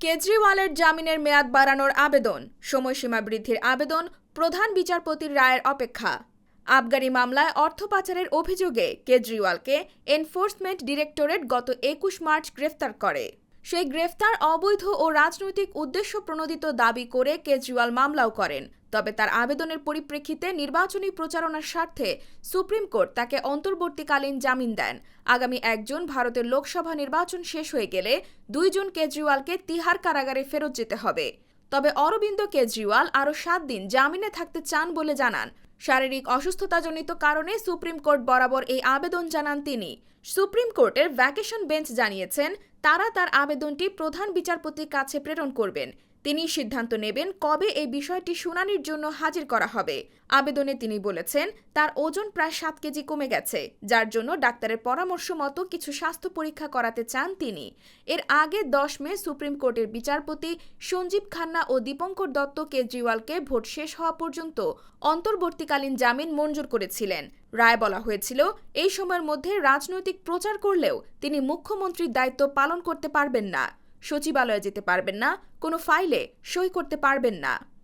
কেজরিওয়ালের জামিনের মেয়াদ বাড়ানোর আবেদন, সময়সীমা বৃদ্ধির আবেদন, প্রধান বিচারপতির রায়ের অপেক্ষা। আবগারি মামলায় অর্থ পাচারের অভিযোগে কেজরিওয়ালকে এনফোর্সমেন্ট ডিরেক্টরেট গত একুশ মার্চ গ্রেফতার করে। সেই গ্রেফতার অবৈধ ও রাজনৈতিক উদ্দেশ্য প্রণোদিত দাবি করে কেজরিওয়াল মামলাও করেন। তবে তার আবেদনের পরিপ্রেক্ষিতে নির্বাচনী প্রচারণার স্বার্থে সুপ্রিম কোর্ট তাকে অন্তর্বর্তীকালীন জামিন দেন। আগামী একজন ভারতের লোকসভা নির্বাচন শেষ হয়ে গেলে দুইজন কেজরিওয়ালকে তিহার কারাগারে ফেরত যেতে হবে। তবে অরবিন্দ কেজরিওয়াল আরও সাত দিন জামিনে থাকতে চান বলে জানান। শারীরিক অসুস্থতাজনিত কারণে সুপ্রিম কোর্ট বরাবর এই আবেদন জানান তিনি। সুপ্রিম কোর্টের ভ্যাকেশন বেঞ্চ জানিয়েছেন, তারা তার আবেদনটি প্রধান বিচারপতির কাছে প্রেরণ করবেন। তিনি সিদ্ধান্ত নেবেন কবে এই বিষয়টি শুনানির জন্য হাজির করা হবে। আবেদনে তিনি বলেছেন, তার ওজন প্রায় সাত কেজি কমে গেছে, যার জন্য ডাক্তারের পরামর্শ মতো কিছু স্বাস্থ্য পরীক্ষা করাতে চান তিনি। এর আগে দশ মে সুপ্রিম কোর্টের বিচারপতি সঞ্জীব খান্না ও দীপঙ্কর দত্ত কেজরিওয়ালকে ভোট শেষ হওয়া পর্যন্ত অন্তর্বর্তীকালীন জামিন মঞ্জুর করেছিলেন। রায় বলা হয়েছিল, এই সময়ের মধ্যে রাজনৈতিক প্রচার করলেও তিনি মুখ্যমন্ত্রীর দায়িত্ব পালন করতে পারবেন না। সচিবালয়ে যেতে পারবেন না, কোনো ফাইলে সই করতে পারবেন না।